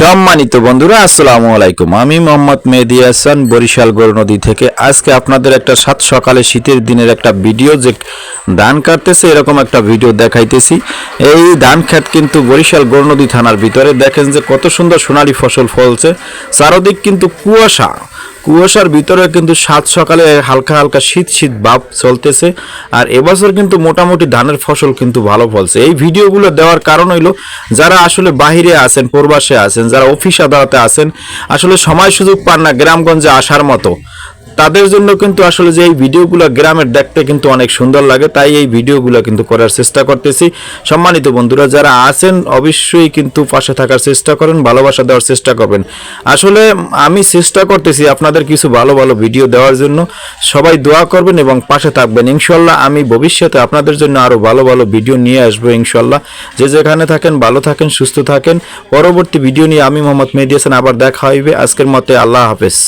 সম্মানিত বন্ধুরা, আসসালামু আলাইকুম। আমি মোহাম্মদ মেহেদি হাসান, বরিশাল গৌর নদী থেকে। আজকে আপনাদের একটা সাত সকালে শীতের দিনের একটা ভিডিও যে ধান কাটতেছে, এরকম একটা ভিডিও দেখাইতেছি। এই ধান খেত কিন্তু বরিশাল গৌর নদী থানার ভিতরে। দেখেন যে কত সুন্দর সোনালি ফসল ফলছে। চারদিক কিন্তু কুয়াশা। কুয়াশার ভিতরে কিন্তু সাত সকালে হালকা হালকা শীত শীত ভাব চলতেছে। আর এবছর কিন্তু মোটামুটি ধানের ফসল কিন্তু ভালো ফলছে। এই ভিডিওগুলো দেওয়ার কারণ হইল, যারা আসলে বাহিরে আছেন, প্রবাসে আছেন, যারা অফিস আদালতে আছেন, আসলে সময় সুযোগ পান না গ্রামগঞ্জে আসার মতো। তাদের জন্য কিন্তু আসলে যে এই ভিডিওগুলো গ্রামের দেখতে কিন্তু অনেক সুন্দর লাগে, তাই এই ভিডিওগুলো কিন্তু করার চেষ্টা করতেছি। সম্মানিত বন্ধুরা, যারা আছেন অবশ্যই কিন্তু পাশে থাকার চেষ্টা করেন, ভালোবাসা দেওয়ার চেষ্টা করবেন। আসলে আমি চেষ্টা করতেছি আপনাদের কিছু ভালো ভালো ভিডিও দেওয়ার জন্য। সবাই দোয়া করবেন এবং পাশে থাকবেন। ইনশাল্লাহ আমি ভবিষ্যতে আপনাদের জন্য আরও ভালো ভালো ভিডিও নিয়ে আসব ইনশাল্লাহ যে যেখানে থাকেন, ভালো থাকেন, সুস্থ থাকেন। পরবর্তী ভিডিও নিয়ে আমি মোহাম্মদ মেহেদি আবার দেখা হইবে। আজকের মতে আল্লাহ হাফেজ।